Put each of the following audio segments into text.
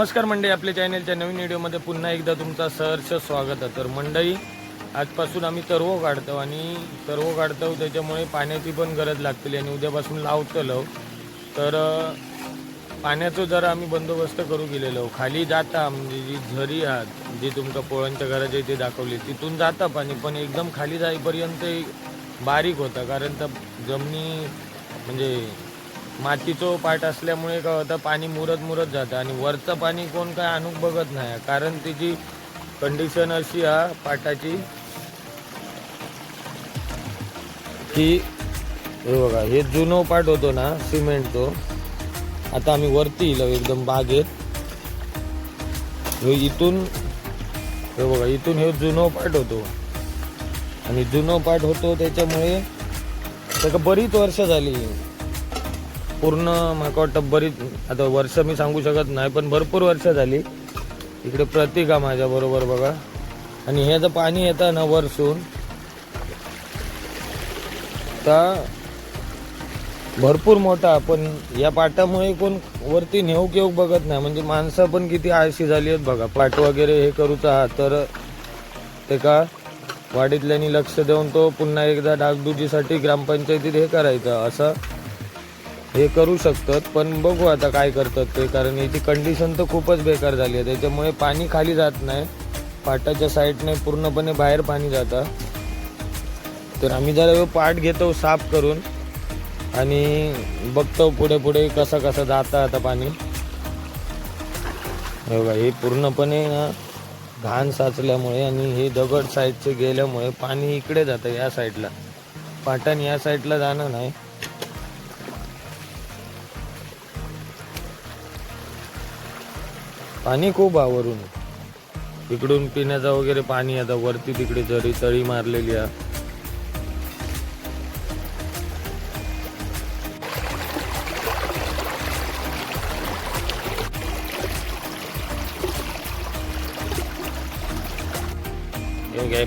नमस्कार मंडळी आपल्या चॅनलच्या नवीन व्हिडिओमध्ये पुन्हा एकदा तुमचा सहर्ष स्वागत आहे. तर मंडळी आजपासून आम्ही तरवो काढतो आणि तरवो काढतो त्याच्यामुळे पाण्याची पण गरज लागते आणि उद्यापासून लावतो हो. लव तर पाण्याचं जरा आम्ही बंदोबस्त करू गेलेलो खाली जाता म्हणजे जी झरी आहात जी तुमच्या पोळ्यांच्या घराच्या इथे दाखवली तिथून जाता पाणी पण एकदम खाली जाईपर्यंत बारीक होता. कारण तर जमिनी म्हणजे मातीचं पाट असल्यामुळे काय होतं पाणी मुरत मुरत जातं. आणि वरचं पाणी कोण काय आणूक बघत नाही. कारण तिची कंडिशन अशी हा पाटाची. की हे बघा हे जुनो पाट होतो ना सिमेंट तो. आता आम्ही वरती येलो एकदम बागेत. हे इथून हे बघा इथून हे जुनो पाट होतो. आणि जुनो पाट होतो त्याच्यामुळे त्याला बरीच वर्ष झाली. पूर्ण माका वाटतं बरीच आता वर्ष मी सांगू शकत नाही पण भरपूर वर्ष झाली. इकडे प्रतिका माझ्या बरोबर बघा. आणि हे जर पाणी येतं ना वरसून तर भरपूर मोठा पण या पाटामुळे कोण वरती नेऊ केऊ बघत नाही. म्हणजे माणसं पण किती आळशी झाली आहेत बघा. पाट वगैरे हे करूचा तर ते का वाडीतल्यानी लक्ष देऊन तो पुन्हा एकदा डागडुजीसाठी ग्रामपंचायतीत हे करायचं. असं हे करू शकतात पण बघू आता काय करतात ते कारण याची कंडिशन तर खूपच बेकार झाली आहे. त्याच्यामुळे पाणी खाली जात नाही. पाटाच्या साईडने पूर्णपणे बाहेर पाणी जातं. तर आम्ही जरा पाट घेतो साफ करून. आणि बघतो पुढे पुढे कसं कसं जातं आता पाणी. हे बघा हे पूर्णपणे ना घाण साचल्यामुळे आणि हे दगड साईडचे गेल्यामुळे पाणी इकडे जातं या साईडला पाटण या साईडला जाणं नाही. पाणी खूप आवरून इकडून पिण्याचा वगैरे पाणी आता वरती तिकडे जरी तळी मारलेली आहे.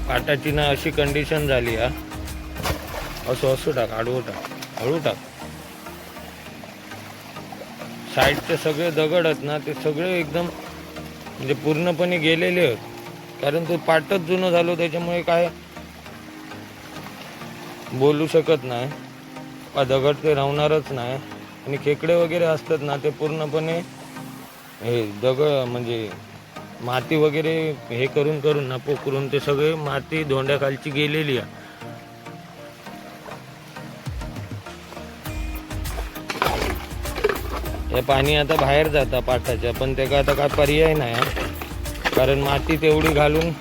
पाटाची ना अशी कंडिशन झाली हा. असं असू टाक आडवू टाक हळू टाक. साईडचे सगळे दगड आहेत ना ते सगळे एकदम म्हणजे पूर्णपणे गेलेले आहेत. कारण तो पाटच जुनं झालो त्याच्यामुळे काय बोलू शकत नाही. हा दगड ते राहणारच नाही. आणि खेकडे वगैरे असतात ना ते पूर्णपणे हे दगड म्हणजे माती वगैरे हे करून करून ना पोकरून ते सगळे माती धोंड्याखालची गेलेली आहे. हे पाणी आता बाहेर जातं पाटाच्या पण त्याचा आता काय पर्याय नाही आहे. कारण माती तेवढी घालून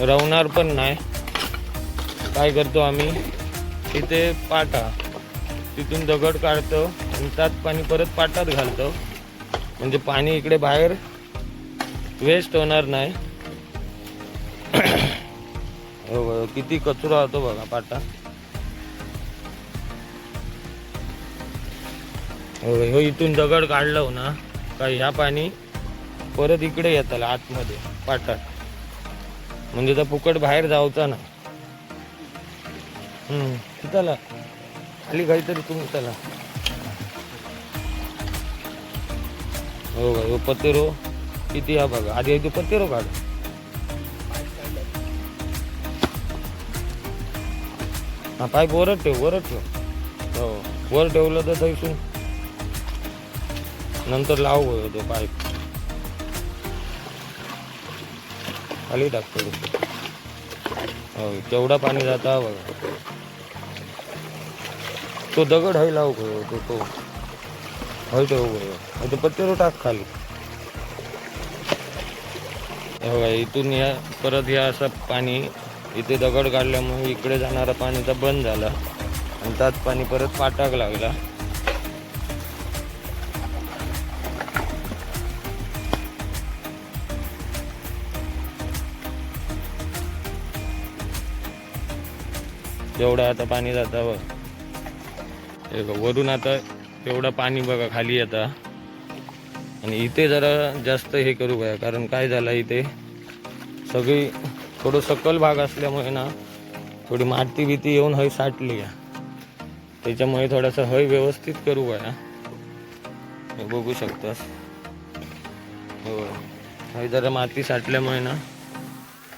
रवणार पण नाही. काय करतो आम्ही? तिथे पाटा तिथून दगड काढतो आणि त्यात पाणी परत पाटात घालतो. म्हणजे पाणी इकडे बाहेर वेस्ट होणार नाही. हो किती कचरा होतो बघा पाटा. ह्यो हो इथून दगड काढलो ना का ह्या पाणी परत इकडे येताला आतमध्ये पाटात. म्हणजे तर फुकट बाहेर जाऊचा ना. चला. खाली काहीतरी तुम्ही चला. हो का हो पतेरो किती हा बघा. आधी तू पतेरो काढ. हा पाय वरच ठेव वरच ठेव. हो वर ठेवलं तर थैसून नंतर लाव गं ते पाईप. खाली टाकतो हो केवढा पाणी जाता बघा हो. तो दगड हय लाव गं तो तो. हय तो हो. गं तो पत्तेरो टाक खाली. बघा इथून या परत या असं पाणी इथे दगड काढल्यामुळे इकडे जाणारा पाणी तर बंद झाला. आणि त्यात पाणी परत पाटाक लागला. एवढं आता पाणी जातं बघ. हे वरून आता एवढं पाणी बघा खाली येतं आणि इथे जरा जास्त हे करू बघा कारण काय झालं इथे? सगळी थोडं सकल भाग असल्यामुळे ना थोडी माती बिती येऊन हय साठली आहे त्याच्यामुळे थोडंसं हय व्यवस्थित करू बघा हे बघू शकतास. हो. हय जरा माती साठल्यामुळे ना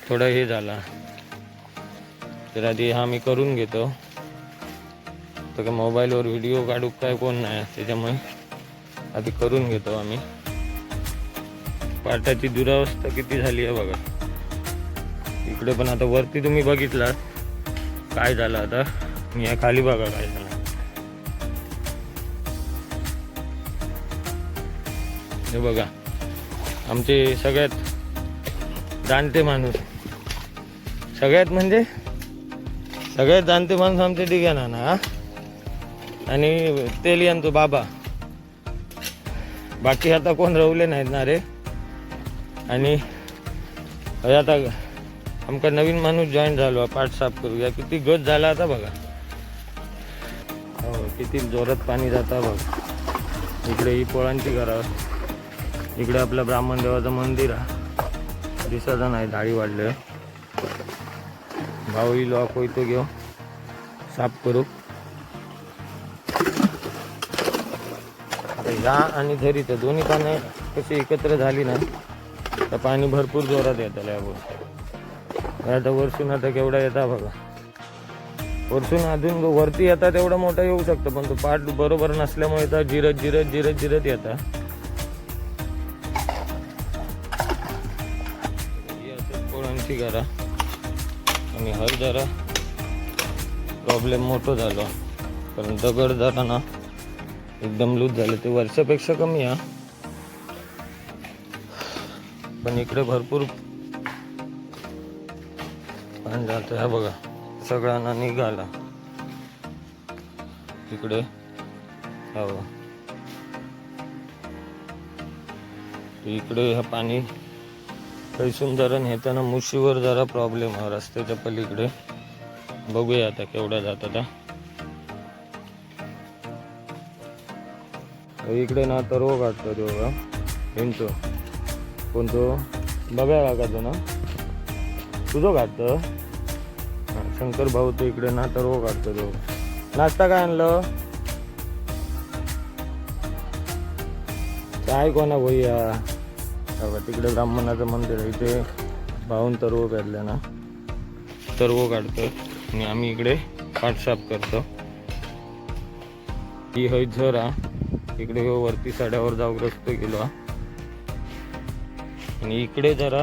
थोडं हे झाला. तर आधी हा मी करून घेतो तर काय मोबाईलवर व्हिडिओ काढू काय कोण नाही त्याच्यामुळे आधी करून घेतो आम्ही पाटाची दुरावस्था किती झाली आहे बघा। इकडे पण आता वरती तुम्ही बघितलात. काय झालं आता? मी या खाली बघा काय झालं. हे बघा. आमचे सगळ्यात जाणते माणूस. सगळ्यात म्हणजे? सगळे जाणते माणूस आमचे ठिकाणा ना आणि तेलियन बाबा. बाकी आता कोण रवले नाहीत ना रे? आणि हे आता आमका नवीन माणूस जॉईन झालो पाठ साफ करूया. किती गट झाला आता बघा. हो किती जोरात पाणी जाता बघ. इकडे ही पोळांची घरा इकडे आपलं ब्राह्मण देवाचं मंदिर आहे दिसायचं नाही दाढी वाढले. भाऊ लॉक होईतो घेऊ. साफ करू. आता या आणि झरीचं दोन्ही पानं कशी एकत्र झाली ना तर पाणी भरपूर जोरात येतं यावर आता वरसून आता केवढा येता बघा. वरसून अजून वरती येता तेवढा मोठा येऊ शकतो पण तो पाठ बरोबर नसल्यामुळे येतात जिरत जिरत जिरत जिरत येता. ही पोळांची आणि हर जरा प्रॉब्लेम मोठं झालो. कारण दगड जरा ना एकदम लूज झालं. ते वर्षापेक्षा कमी आहे पण इकडे भरपूर पाणी जातं ह्या बघा सगळ्यांना निघाला. इकडे हो इकडे ह्या पाणी कैसून जरा नेताना मुशीवर जरा प्रॉब्लेम हा रस्त्याच्या पलीकडे. बघूया आता केवढा जात आता. इकडे ना तर रोग काढतो तो बघा. हिंडतो कोणतो? बघा का तो ना. तुझं काढतं शंकर भाऊ तो इकडे ना तर रोग काढतो तो. नाश्ता काय आणलं? काय कोणा भैया? बघा तिकडे ब्राह्मणाचं मंदिर आहे इथे भाऊन तरव काढल्या ना. तरव काढतो आणि आम्ही इकडे पाठसाप करतो. ही हय झरा इकडे हो वरती साड्यावर जाऊ रस्तो गेलो हा. आणि इकडे जरा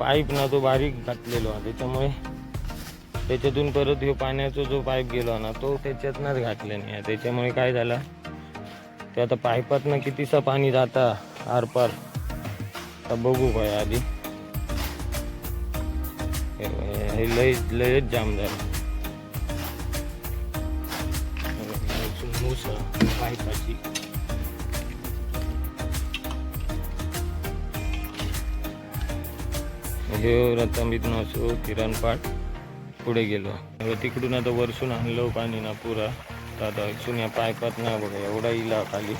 पाईप ना तो बारीक घातलेलो हा. त्याच्यामुळे त्याच्यातून परत ह्यो पाण्याचा जो पाईप गेलो ना तो त्याच्यातनंच घातले नाही त्याच्यामुळे काय झालं? ते आता पाईपातनं कितीसा पाणी जाता आरपार. आता बघू काय आधी. हे लय लयच जाम झालं. मूस पाईपाची हे रतंबीतून असो किरण पाठ. पुढे गेलो. तिकडून आता वरसून आणलं पाणी ना पुरा. तर आता इथून या पायपात ना बघा एवढा इला खाली.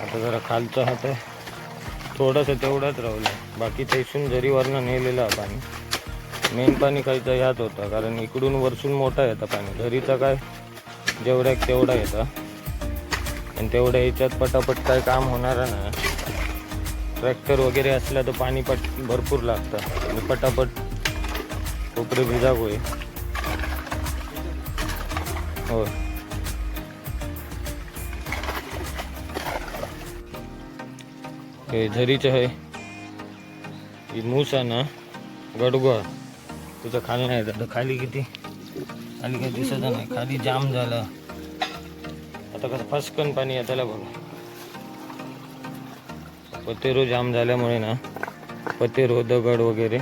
आता जरा खालचा हात आहे. थोडंसं तेवढंच राहिलं बाकी इथून जरीवरनं नेलेलं पाणी मेन पाणी काहीचा ह्यात होता कारण इकडून वरसून मोठा येतं पाणी. घरीचा काय? जेवढ्या तेवढा येतं. आणि तेवढ्या याच्यात पटापट काय काम होणार ना ट्रॅक्टर वगैरे असला तर पाणी पट भरपूर लागतं. आणि पटापट कोपरे भिजाग होय. हो हे झरीचं आहे ही मूस आहे ना गडगड तुझं खाली नाही तर खाली किती खाली काही दिसत नाही खाली जाम झालं आता कसं फसकन पाणी आहे त्याला बघा पतेरो जाम झाल्यामुळे ना पतेरो दगड वगैरे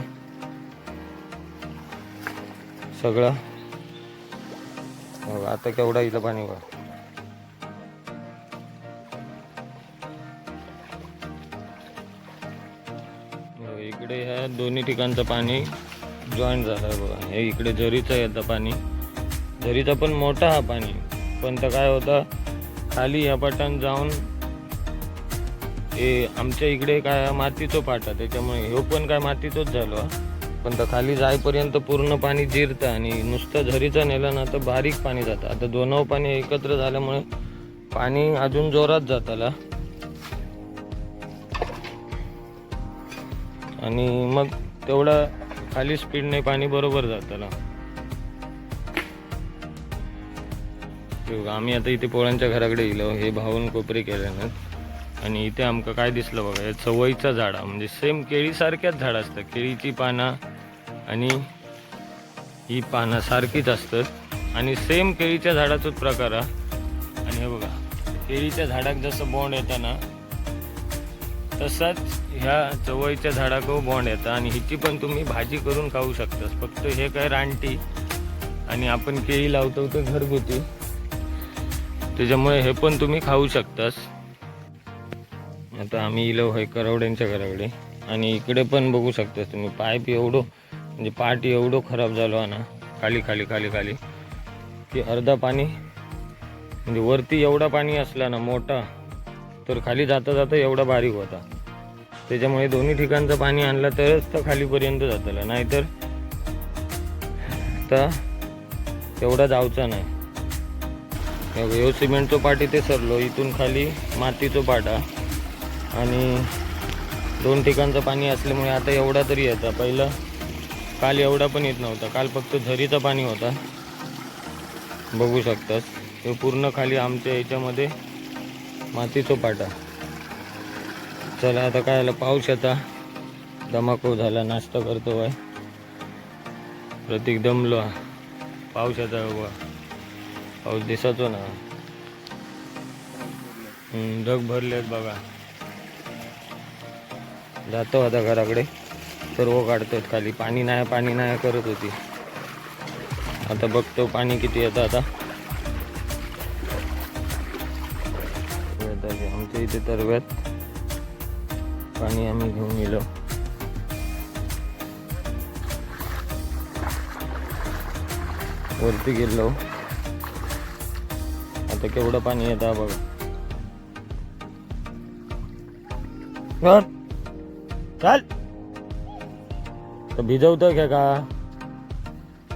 सगळं आता केवढा इथं पाणी बघा दोन्ही ठिकाणचं पाणी जॉईंट झालं आहे बघा. हे इकडे झरीचं येतं पाणी. झरीचा पण मोठा हा पाणी. पण तर काय होतं खाली या पाटान जाऊन हे आमच्या इकडे काय मातीचं पाट आहे त्याच्यामुळे ह्यो पण काय मातीचंच झालो पण तर खाली जाईपर्यंत पूर्ण पाणी जिरतं आणि नुसतं झरीचं नेलं ना तर बारीक पाणी जातं. आता दोनव पाणी एकत्र झाल्यामुळे पाणी अजून जोरात जाताला आणि मग तेवढा खाली स्पीडने पाणी बरोबर जाताना हे बघा, आम्ही आता इथे पोळांच्या घराकडे गेलो हे भाऊन कोपरे केल्यानं. आणि इथे आमका काय दिसलं बघा या चवईचा झाडा म्हणजे सेम केळीसारख्याच झाड असतं केळीची पानं आणि ही पानं सारखीच असतात. आणि सेम केळीच्या झाडाचाच प्रकार हा. आणि हे बघा केळीच्या झाडाक जसं बोंड येतं ना तसाच ह्या चवळीच्या झाडाक बॉन्ड येतं आणि हिची पण तुम्ही भाजी करून खाऊ शकतास. फक्त हे काय रानटी आणि आपण केळी लावतो ते घरगुती. त्याच्यामुळे हे पण तुम्ही खाऊ शकतास. आता आम्ही इलो आहे करवड्यांच्या घराकडे. आणि इकडे पण बघू शकतास तुम्ही पाईप एवढं म्हणजे पाट एवढं खराब झालो ना खाली खाली खाली खाली की अर्धा पाणी म्हणजे वरती एवढा पाणी असला ना मोठा तर खाली जाता जाता एवढा बारीक होता. त्याच्यामुळे दोन्ही ठिकाणचं पाणी आणलं तरच तर खालीपर्यंत जातलं नाहीतर तर तेवढा जावचा नाही. हे ह्यो सिमेंटचो पाट इथे सरलो. इथून खाली मातीचो पाटा आणि दोन ठिकाणचं पाणी असल्यामुळे आता एवढा तरी येतं पहिलं काल एवढा पण येत नव्हता. काल फक्त झरीचं पाणी होता. बघू शकतास. हे पूर्ण खाली आमच्या याच्यामध्ये मातीचो पाटा चला आता काय आलं पाऊस आता. धमाको झाला नाश्ता करतो बाय प्रतीक दमलो. पाऊस येता बाबा. पाऊस दिसतो ना. ढग भरले आहेत बघा. जातो आता घराकडे. सर्व काढतोय खाली. पाणी नाही पाणी नाही करत होती. आता बघतो पाणी किती येतं आता. आमच्या इथे तरव्यात पाणी आम्ही घेऊन गेलो. वरती गेलो. आता केवढं पाणी येतं बघा. चाल. तर भिजवतं का का?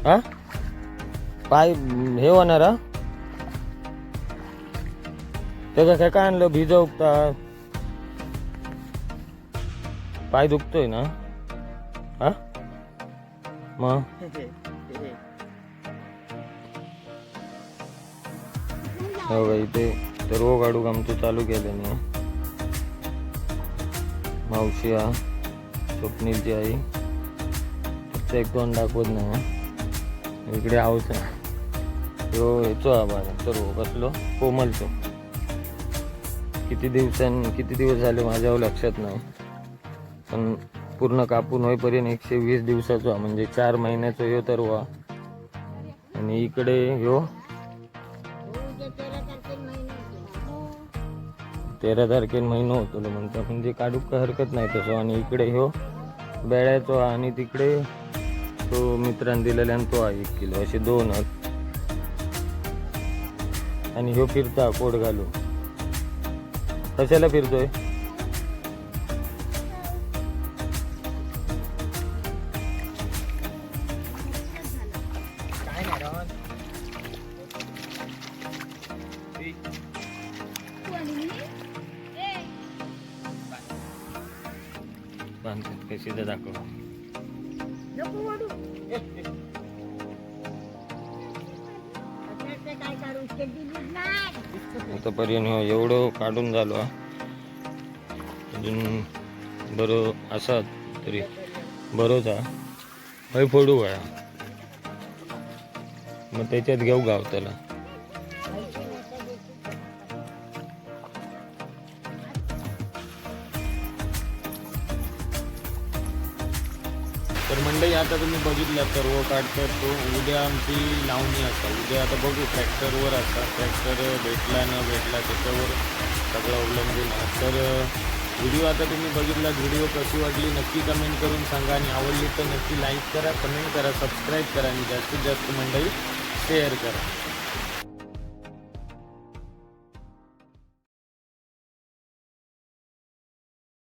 हा? पाय हे होणार हा? त्याचं काय काय आणलं? भिजवता पाय दुखतोय ना? हा? मग हो का इथे सर्व गाडूक आमचं चालू केलं नाही मावशी हा स्वप्नीलची आई. तिचं एक दोन दाखवत नाही इकडे आहोत आहे. येतो हा बाळा सर्व बसलो कोमलचो किती दिवसां किती दिवस झाले माझ्यावर लक्षात नाही. पण पूर्ण कापून होईपर्यंत एकशे वीस दिवसाचा म्हणजे चार महिन्याचा ह्यो तर आणि इकडे ह्यो. तेरा तारखेला महिना होतो म्हणतो. म्हणजे काढूक काय हरकत नाही तसं. आणि इकडे ह्यो. बेळ्याचो आणि तिकडे तो मित्रांनी दिलेला आणि तो आहे एक किलो. असे दोन आणि ह्यो फिरता कोड घालू कशाला फिरतोय? आतापर्यंत एवढं काढून झालो अजून बरं असा तरी बरोच हा. हय फोडू वया मग त्याच्यात घेऊ गावताला तर मंडळी आता तुम्ही बघितलं सर्व काढतात तो. उद्या आमची लावणी असा उद्या आता बघू ट्रॅक्टरवर असा ट्रॅक्टर भेटला न भेटला त्याच्यावर सगळं अवलंबून तर व्हिडिओ आता तुम्ही बघितला व्हिडिओ कशी वाटली नक्की कमेंट करून सांगा. आणि आवडली तर नक्की लाईक करा कमेंट करा सबस्क्राईब करा. आणि जास्तीत जास्त मंडळी शेअर करा.